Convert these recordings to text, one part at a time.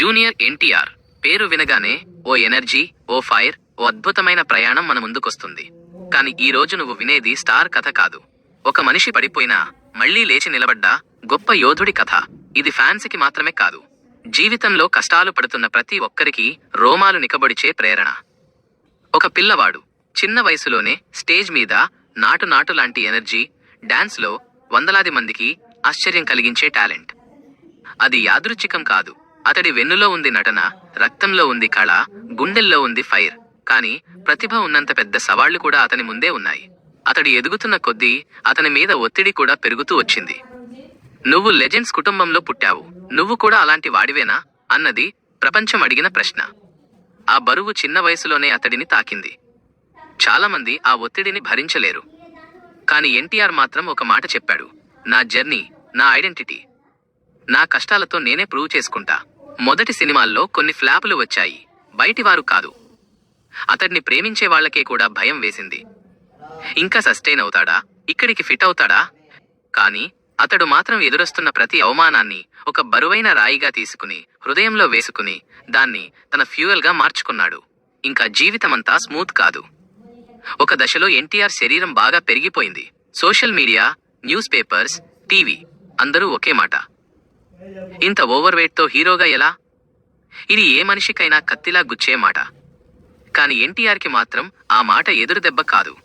Junior NTR పేరు వినగానే ఓ energy ఓ fire ఓ అద్భుతమైన ప్రయాణం మన ముందుకొస్తుంది. కానీ ఈ రోజు నువ్వు వినేది స్టార్ కథ కాదు. ఒక మనిషి పడిపోయినా మళ్ళీ లేచి నిలబడ్డా గొప్ప యోధుడి కథ. ఇది ఫ్యాన్స్కి మాత్రమే కాదు. జీవితంలో కష్టాలు పడుతున్న ప్రతి ఒక్కరికి రోమాలు నికబడిచే ప్రేరణ. ఒక పిల్లవాడు చిన్న వయసులోనే స్టేజ్ మీద నాటు నాటు లాంటి ఎనర్జీ డాన్స్లో వందలాది మందికి ఆశ్చర్యం కలిగించే టాలెంట్. అది యాదృచ్ఛికం కాదు. అతడి వెన్నులో ఉంది నటన రక్తంలో ఉంది కళ గుండెల్లో ఉంది ఫైర్. కానీ ప్రతిభ ఉన్నంత పెద్ద సవాళ్ళు కూడా అతని ముందే ఉన్నాయి. అతడు ఎదుగుతున్న కొద్దీ అతని మీద ఒత్తిడి కూడా పెరుగుతూ వచ్చింది. నువ్వు లెజెండ్స్ కుటుంబంలో పుట్టావు. నువ్వు కూడా అలాంటి వాడివేనా? అన్నది ప్రపంచం అడిగిన ప్రశ్న. ఆ బరువు చిన్న వయసులోనే అతడిని తాకింది. చాలామంది ఆ ఒత్తిడిని భరించలేరు. కానీ ఎన్టీఆర్ మాత్రం ఒక మాట చెప్పాడు. నా జర్నీ నా ఐడెంటిటీ నా కష్టాలతో నేనే ప్రూవ్ చేసుకుంటా. మొదటి సినిమాల్లో కొన్ని ఫ్లాపులు వచ్చాయి. బయటివారు కాదు. అతడిని ప్రేమించే వాళ్ళకే కూడా భయం వేసింది. ఇంకా సస్టైన్ అవుతాడా? ఇక్కడికి ఫిట్ అవుతాడా? కానీ అతడు మాత్రం ఎదురొస్తున్న ప్రతి అవమానాన్ని ఒక బరువైన రాయిగా తీసుకుని హృదయంలో వేసుకుని దాన్ని తన ఫ్యూయల్గా మార్చుకున్నాడు. ఇంకా జీవితమంతా స్మూత్ కాదు. ఒక దశలో ఎన్టీఆర్ శరీరం బాగా పెరిగిపోయింది. Social media news papers TV అందరూ ఒకే మాట. ఇంత ఓవర్ వెయిట్తో హీరోగా ఎలా? ఇది ఏ మనిషికైనా కత్తిలా గుచ్చే మాట. కానీ ఎన్టీఆర్కి మాత్రం ఆ మాట ఎదురు దెబ్బ కాదు.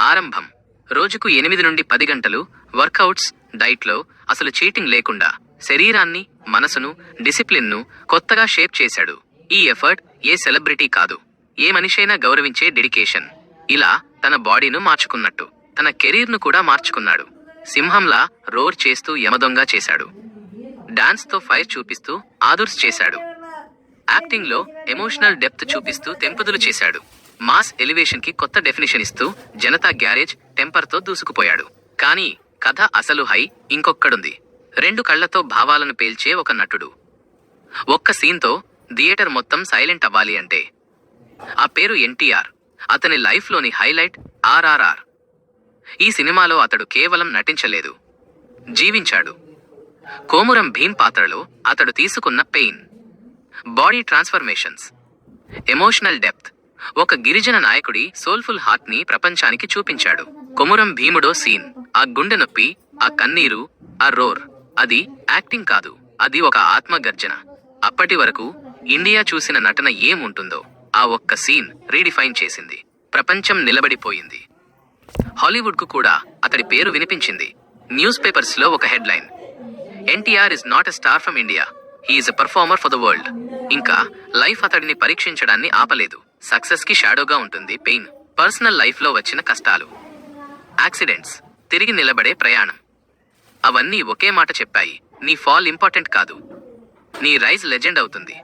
ఆరంభం. రోజుకు ఎనిమిది నుండి పది గంటలు వర్కౌట్స్ డైట్లో అసలు చీటింగ్ లేకుండా శరీరాన్ని మనసును డిసిప్లిన్ను కొత్తగా షేప్ చేశాడు. ఈ ఎఫర్ట్ ఏ సెలబ్రిటీ కాదు. ఏ మనిషైనా గౌరవించే డెడికేషన్. ఇలా తన బాడీను మార్చుకున్నట్టు తన కెరీర్ను కూడా మార్చుకున్నాడు. సింహంలా రోర్ చేస్తూ యమదొంగ చేశాడు. డాన్స్తో ఫైర్ చూపిస్తూ ఆదుర్స్ చేశాడు. యాక్టింగ్లో ఎమోషనల్ డెప్త్ చూపిస్తూ తెంపుదలు చేశాడు. మాస్ ఎలివేషన్కి కొత్త డెఫినేషన్ ఇస్తూ జనతా గ్యారేజ్ టెంపర్తో దూసుకుపోయాడు. కానీ కథ అసలు హై ఇంకొక్కడుంది. రెండు కళ్ళతో భావాలను పేల్చే ఒక నటుడు. ఒక్క సీన్తో థియేటర్ మొత్తం సైలెంట్ అవ్వాలి అంటే. ఆ పేరు ఎన్టీఆర్. అతని లైఫ్లోని హైలైట్ ఆర్ఆర్ఆర్. ఈ సినిమాలో అతడు కేవలం నటించలేదు. జీవించాడు. కోమురం భీమ్ పాత్రలో అతడు తీసుకున్న pain. Body transformations. Emotional depth. ఒక గిరిజన నాయకుడి సోల్ఫుల్ హార్ట్ని ప్రపంచానికి చూపించాడు. కొమురం భీముడో సీన్. ఆ గుండె నొప్పి ఆ కన్నీరు ఆ రోర్. అది యాక్టింగ్ కాదు. అది ఒక ఆత్మగర్జన. అప్పటి వరకు ఇండియా చూసిన నటన ఏముంటుందో ఆ ఒక్క సీన్ రీడిఫైన్ చేసింది. ప్రపంచం నిలబడిపోయింది. హాలీవుడ్కు కూడా అతడి పేరు వినిపించింది. న్యూస్ పేపర్స్లో ఒక headline. NTR is not a star from India he's a performer for the world ఇంకా లైఫ్ అతడిని పరీక్షించడాన్ని ఆపలేదు. సక్సెస్కి షాడోగా ఉంటుంది పెయిన్. పర్సనల్ లైఫ్లో వచ్చిన కష్టాలు. యాక్సిడెంట్స్ తిరిగి నిలబడే ప్రయాణం. అవన్నీ ఒకే మాట చెప్పాయి. నీ ఫాల్ ఇంపార్టెంట్ కాదు. నీ రైజ్ లెజెండ్ అవుతుంది.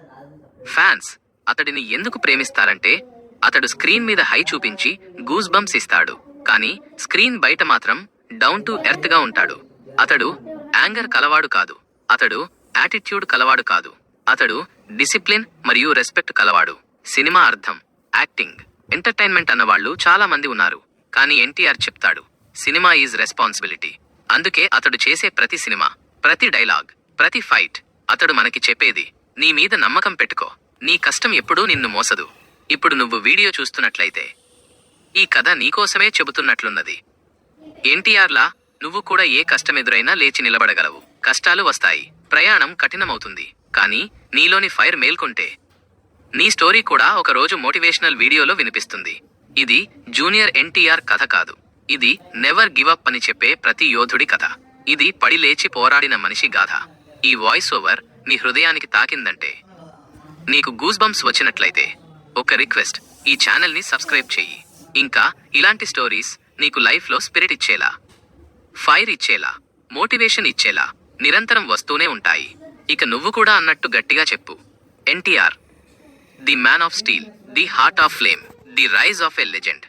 ఫ్యాన్స్ అతడిని ఎందుకు ప్రేమిస్తారంటే అతడు స్క్రీన్ మీద హై చూపించి గూస్ బంప్స్ ఇస్తాడు. కానీ స్క్రీన్ బయట మాత్రం డౌన్ టు ఎర్త్గా ఉంటాడు. అతడు యాంగర్ కలవాడు కాదు. అతడు యాటిట్యూడ్ కలవాడు కాదు. అతడు డిసిప్లిన్ మరియు రెస్పెక్ట్ కలవాడు. సినిమా అర్థం. యాక్టింగ్. ఎంటర్టైన్మెంట్ అన్నవాళ్ళు చాలా మంది ఉన్నారు. కానీ ఎన్టీఆర్ చెప్తాడు సినిమా ఈజ్ రెస్పాన్సిబిలిటీ. అందుకే అతడు చేసే ప్రతి సినిమా ప్రతి డైలాగ్ ప్రతి ఫైట్ అతడు మనకి చెప్పేది నీ మీద నమ్మకం పెట్టుకో. నీ కష్టం ఎప్పుడూ నిన్ను మోసదు. ఇప్పుడు నువ్వు వీడియో చూస్తున్నట్లయితే ఈ కథ నీకోసమే చెబుతున్నట్లున్నది. ఎన్టీఆర్లా నువ్వు కూడా ఏ కష్టమెదురైనా లేచి నిలబడగలవు. కష్టాలు వస్తాయి. ప్రయాణం కఠినమవుతుంది. కానీ నీలోని ఫైర్ మేల్కొంటే. నీ స్టోరీ కూడా ఒకరోజు మోటివేషనల్ వీడియోలో వినిపిస్తుంది. ఇది జూనియర్ ఎన్టీఆర్ కథ కాదు. ఇది నెవర్ గివ్ అప్ అని చెప్పే ప్రతి యోధుడి కథ. ఇది పడి లేచి పోరాడిన మనిషి గాథ. ఈ వాయిస్ ఓవర్ నీ హృదయానికి తాకిందంటే. నీకు గూస్ బంప్స్ వచ్చినట్లయితే. ఒక రిక్వెస్ట్ ఈ ఛానల్ని సబ్స్క్రైబ్ చెయ్యి. ఇంకా ఇలాంటి స్టోరీస్ నీకు లైఫ్లో స్పిరిట్ ఇచ్చేలా. ఫైర్ ఇచ్చేలా మోటివేషన్ ఇచ్చేలా నిరంతరం వస్తూనే ఉంటాయి. ఇక నువ్వు కూడా అన్నట్టు గట్టిగా చెప్పు. NTR the man of steel the heart of flame the rise of a legend.